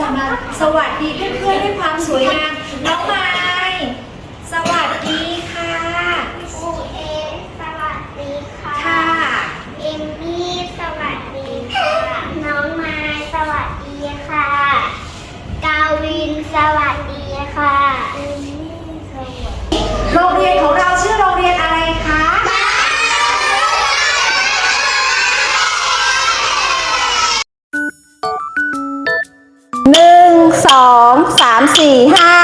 จะมาสวัสดีเพื่อนๆด้วยความสวยงามน้องไม้สวัสดี Chìa.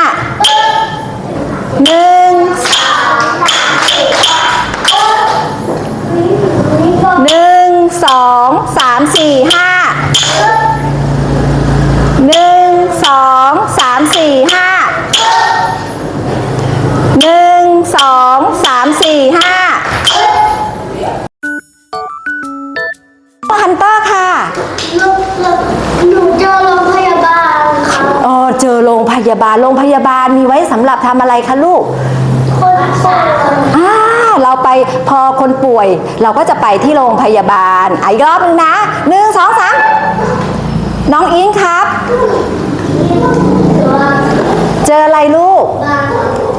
ยาบาลโรงพยาบาลมีไว้สำหรับทำอะไรคะลูกคนป่วยอ่าเราไปพอคนป่วย เราก็จะไปที่โรงพยาบาลอะอีกรอบหนึ่งนะหนึ่งสองสามน้องอิงครับ เจออะไรลูก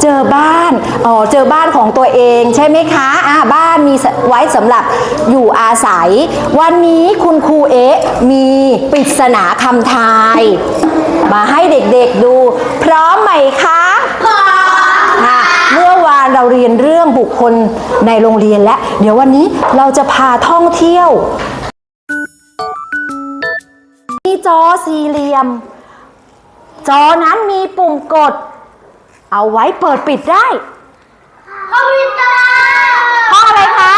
เจอบ้านอ๋อเจอบ้านของตัวเองใช่ไหมคะอ่าบ้านมีไว้สำหรับอยู่อาศัย วันนี้คุณครูเอ๊ะมี ปริศนาคำทาย มาให้เด็กๆดู พร้อมไหมคะพร้อมค่ะเมื่อวานเราเรียนเรื่องบุคคลในโรงเรียนแล้วเดี๋ยววันนี้เราจะพาท่องเที่ยวมีจอสี่เหลี่ยม จอนั้นมีปุ่มกด เอาไว้เปิดปิดได้คอมพิวเตอร์ห้องอะไรคะ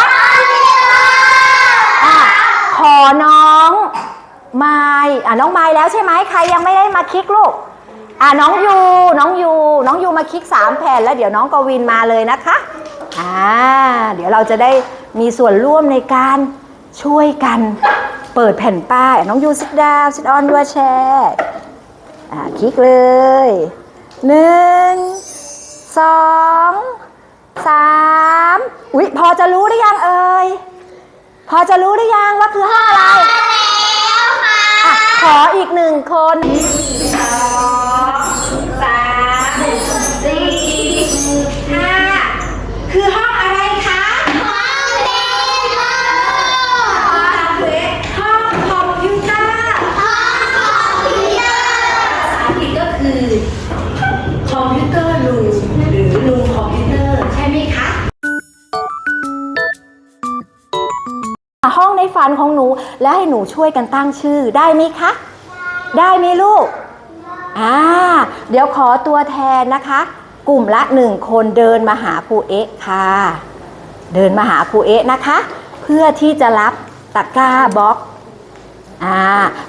อะขอน้อ ไม้อะน้องไม้แล้วใช่ไหมใครยังไม่ได้มาคลิกลูกอะน้องยูน้องยูน้องยูมาคลิกสามแผ่นแล้วเดี๋ยวน้องกวินมาเลยนะคะอ่าเดี๋ยวเราจะได้มีส่วนร่วมในการช่วยกันเปิดแผ่นป้ายน้องยูซิดดาวซิดออนด้วยแชร์อ่าคลิกเลยหนึ่งสองสามอุ๊ยพอจะรู้หรือยังเอ่ยพอจะรู้หรือยังว่าคือห้องอะไร ออีกหนึ่งคนสองสามสี่ห้าคือห้องอะไรคะห้องเรียนห้องห้องคอมพิวเตอร์ห้องคอมพิวเตอร์ภาษาอังกฤษก็คือคอมพิวเตอร์รูมหรือรูมคอมพิวเตอร์ใช่ไหมคะห้องในฝันของหนูแล้วให้หนูช่วยกันตั้งชื่อได้ไหมคะ ได้ไหมลูก อ่า เดี๋ยวขอตัวแทนนะคะ กลุ่มละหนึ่งคนเดินมาหาครูเอ๊ะค่ะ เดินมาหาครูเอ๊ะนะคะ เพื่อที่จะรับตะกร้าบล็อก อ่า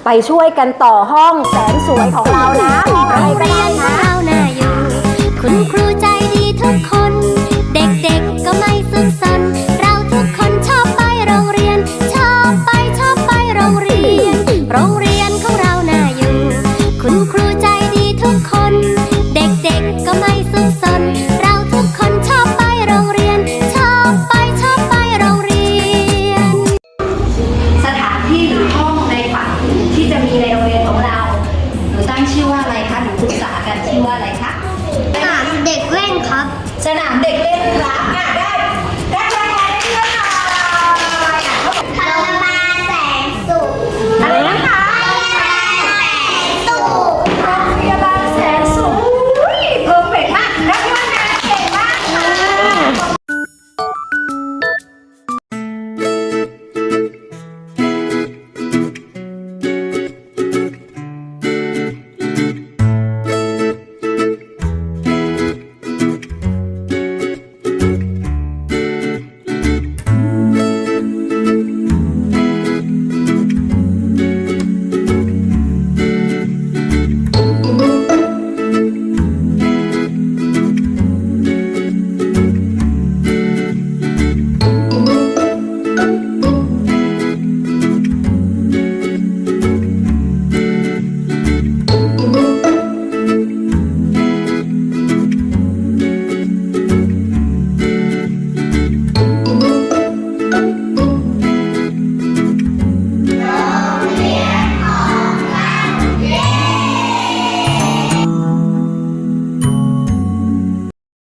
ไปช่วยกันต่อห้องแสนสวยของเรานะ อะไรคะหนูปรึกษากันชื่อว่าอะไรคะสนามเด็กเล่นครับ สนามเด็กเล่นครับ